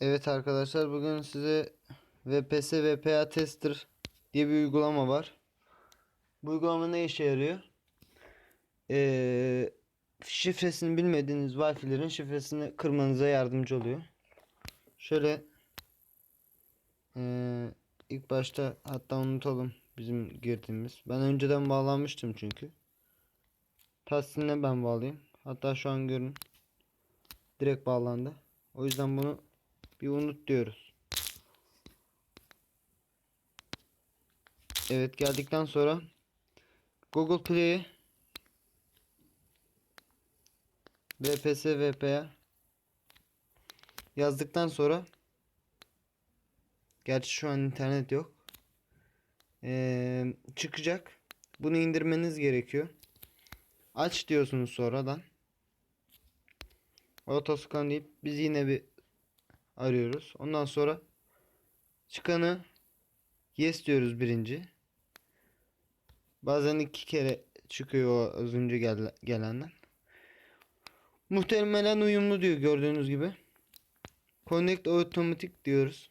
Evet arkadaşlar bugün size VPS VPA Tester diye bir uygulama var. Bu uygulama ne işe yarıyor? Ee, şifresini bilmediğiniz Wi-Fi'lerin şifresini kırmanıza yardımcı oluyor. Şöyle ee, ilk başta hatta unutalım bizim girdiğimiz. Ben önceden bağlanmıştım çünkü. Tahsin'le ben bağlayayım. Hatta şu an görün. Direkt bağlandı. O yüzden bunu bir unut diyoruz. Evet geldikten sonra Google Play'e VPS VPA yazdıktan sonra gerçi şu an internet yok. Ee, çıkacak. Bunu indirmeniz gerekiyor. Aç diyorsunuz sonradan. Otoscan deyip biz yine bir arıyoruz. Ondan sonra çıkanı yes diyoruz birinci. Bazen iki kere çıkıyor az önce gel gelenden. Muhtemelen uyumlu diyor gördüğünüz gibi. Connect Automatic diyoruz.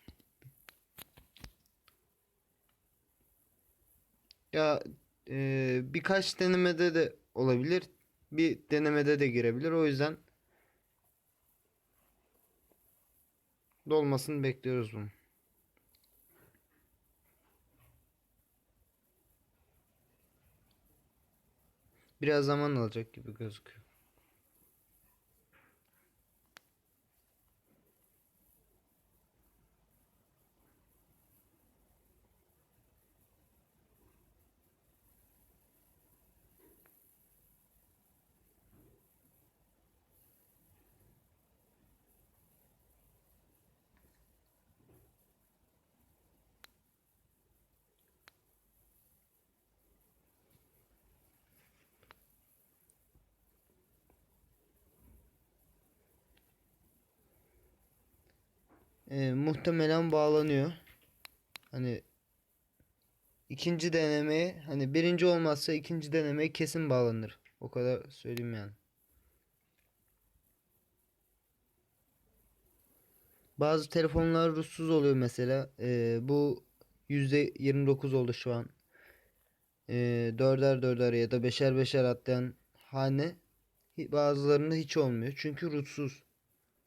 Ya e, birkaç denemede de olabilir. Bir denemede de girebilir. O yüzden dolmasını bekliyoruz bunu. Biraz zaman alacak gibi gözüküyor. Ee, muhtemelen bağlanıyor. Hani ikinci denemeye hani birinci olmazsa ikinci denemeye kesin bağlanır. O kadar söyleyeyim yani. Bazı telefonlar ruhsuz oluyor mesela. Ee, bu %29 oldu şu an. Ee, dörder dörder ya da beşer beşer atlayan hane bazılarında hiç olmuyor. Çünkü rutsuz.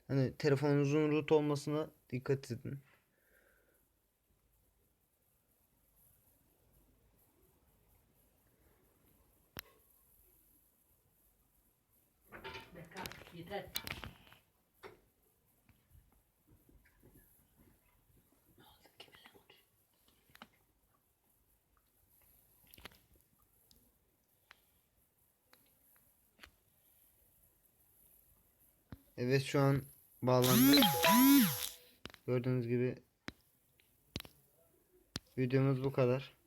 Hani telefonunuzun root olmasına dikkat edin. Evet şu an bağlandı. Gördüğünüz gibi videomuz bu kadar.